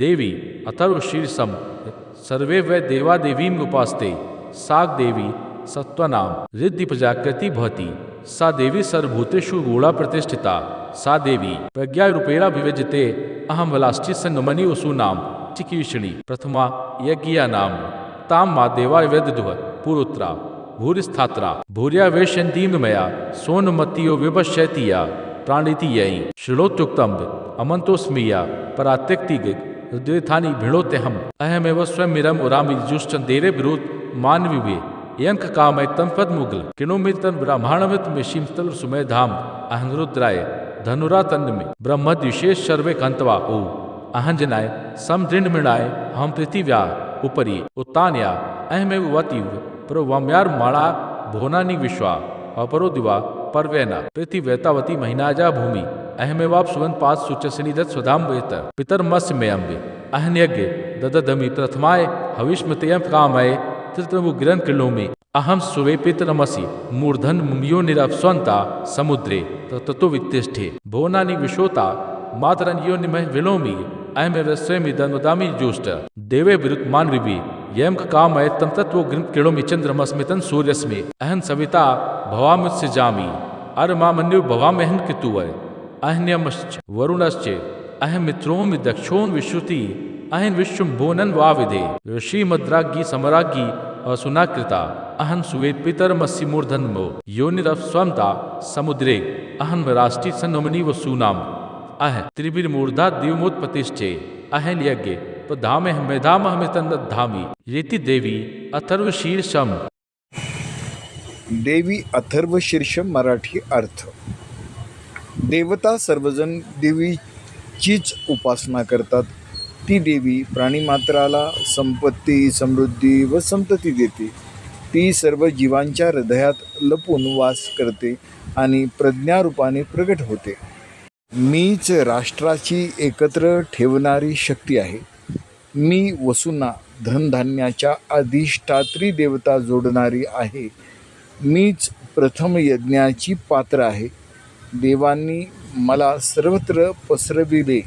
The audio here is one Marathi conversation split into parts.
देवी अथर्वशीर्षम सर्वे वै देवादेवीं उपास्ते साग देवी सत्त्वनाम। रिद्धि प्रजाकृति भवति, सा देवी सर्वभूतेषु गूढ़ा प्रतिष्ठिता, सा देवी प्रज्ञारूपेणा विभजते अहम वलाष्टि संगमनि उसूनाम चिकीर्षणि, प्रथमा यज्ञानाम ताम मा देवा वेदुह पुरुत्रा, भूरिस्थात्रा, भूर्या वेश्यन्तीं मया सोनमतियो विपश्यतिया प्राणिति यई शृणोत्युक्तम अमंतोस्मीया परात्यक्तिग हृदयथानि भिड़ोत्यहम अहमेव स्वयं मिरम उरामि देरे विरोध मानविवे यंक काम तम पद मुगल किणोमितन ब्राह्मणमित मिशिम तल सुमय धाम। अहं रुद्राय धनुरा तंड में ब्रह्म विशेष सर्वे कंतवा ओ। अहंजनाय समदृढ़ मृणाय हम पृथिव्या, उपरि उत्तान्या। अहमेव वतीव प्रवम्यार माणा भोनानि विश्वा। अपरो दिवा, पर्वेना। पृथिव्यतावती महिनाजा भूमि। अहमेवाप सुवन पात सुचसनी दत सुदाम वेत, पितर मस सुचसनिदत् स्वधाम्बुयत पितर्मस्मयम्बे दद ददधमि प्रथमाय हविष्मतयं कामये तृतमुग्रन् कृणोमि अहम सुवे पितरमसि मूर्धन् मुम्यो निरप्स्वन्ता समुद्रे ततो वित्तिष्ठे। भुवनानि विशोता मातरन यो मातरन्योनिमः विलोमि अहमेव स्वयमिदं वदामि ज्योष्ठ देवे विरुत् मानविभि यम काम है तम तत्व किरणों में चंद्रमस्मितन सूर्यस्मे अहन सविता भवामुत्सृजामी अर मामन्यु भवामहन कितु है अहन्यमश्च, वरुणश्च अहमित्रोम दक्षोन विश्रुति अहन विश्वम बोनन वाविधे ऋषि मद्रागी समरागी असुनाकृता अहन सुवेद पितर मसी मूर्धन मो योनिरफ स्वमता समुद्रे अहन राष्ट्रीय सन्नमनी व अह त्रिवीर मूर्धा दिवमोत्पतिष्ठे अहन यज्ञ धामे मेधाम हमेतंद धामी देवी अथर्व शीर्षम देवी अथर्व शीर्षम मराठी अर्थ। देवता सर्वजण देवीचीच उपासना करतात. ती देवी प्राणीमात्राला संपत्ती समृद्धी व संतती देते. ती सर्व जीवांच्या हृदयात लपून वास करते आणि प्रज्ञारूपाने प्रगट होते. मीच राष्ट्राची एकत्र ठेवणारी शक्ती आहे. मी वसूंना धनधान्याच्या अधिष्ठात्री देवता जोडणारी आहे. मीच प्रथम यज्ञाची पात्र आहे. देवांनी मला सर्वत्र पसरविले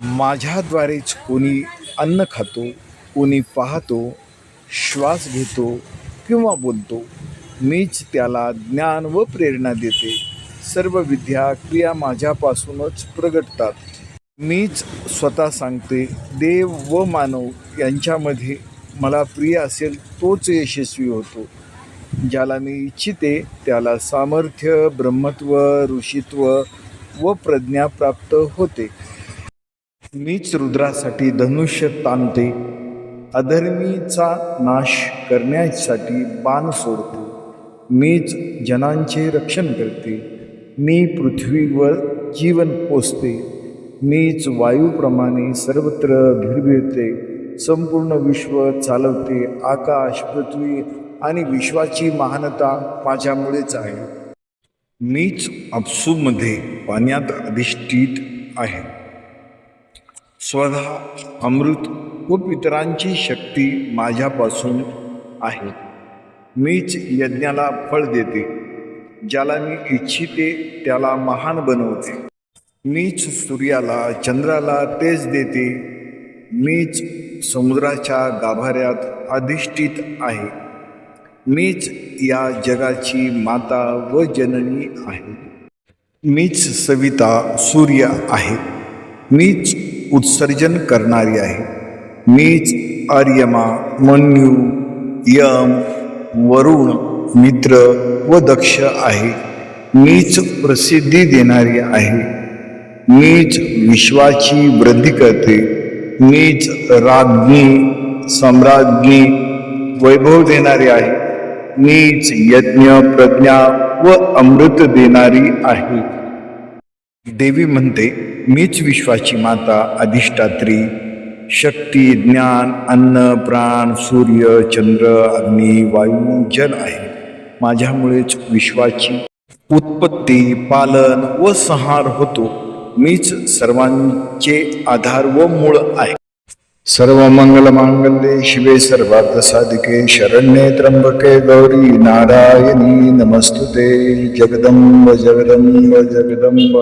माझ्याद्वारेच कोणी अन्न खातो कोणी पाहतो श्वास घेतो किंवा बोलतो मीच त्याला ज्ञान व प्रेरणा देते. सर्व विद्या क्रिया माझ्यापासूनच प्रगटतात. मीच स्वतः सांगते देव व मानव यांच्यामध्ये मला प्रिय असेल तोच यशस्वी होतो. ज्याला मी इच्छिते त्याला सामर्थ्य ब्रह्मत्व ऋषित्व व प्रज्ञा प्राप्त होते. मीच रुद्रासाठी धनुष्य ताणते अधर्मीचा नाश करण्यासाठी बाण सोडते. मीच जनांचे रक्षण करते मी पृथ्वीवर जीवन पोचते मीच वायूप्रमाणे सर्वत्र भिरभिरते संपूर्ण विश्व चालवते आकाश पृथ्वी आणि विश्वाची महानता माझ्यामुळेच आहे. मीच अप्सूमध्ये पाण्यात अधिष्ठित आहे. स्वतः अमृत व पितरांची शक्ती माझ्यापासून आहे. मीच यज्ञाला फळ देते ज्याला मी इच्छिते त्याला महान बनवते. मीच सूर्याला चंद्राला तेज देते मीच समुद्राच्या गाभाऱ्यात अधिष्ठित आहे. मीच या जगाची माता व जननी आहे. मीच सविता सूर्य आहे. मीच उत्सर्जन करणारी आहे. मीच आर्यमा मन्यू यम वरुण मित्र व दक्ष आहे. मीच प्रसिद्धी देणारी आहे. मीच विश्वाची वृद्धी करते. मीच राज्ञी सम्राज्ञी वैभव देणारी आहे. मीच यज्ञ प्रज्ञा व अमृत देणारी आहे. देवी म्हणते मीच विश्वाची माता अधिष्ठात्री. शक्ती ज्ञान अन्न प्राण सूर्य चंद्र अग्नी वायू जल आहे. माझ्यामुळेच विश्वाची उत्पत्ती पालन व संहार होतो. मीच सर्वांचे आधार व मूळ आहे. सर्व मंगल मांगल्ये शिवे सर्वार्थ साधिके शरण्ये त्र्यंबके गौरी नारायणी नमस्तुते जगदंब जगदंब जगदंब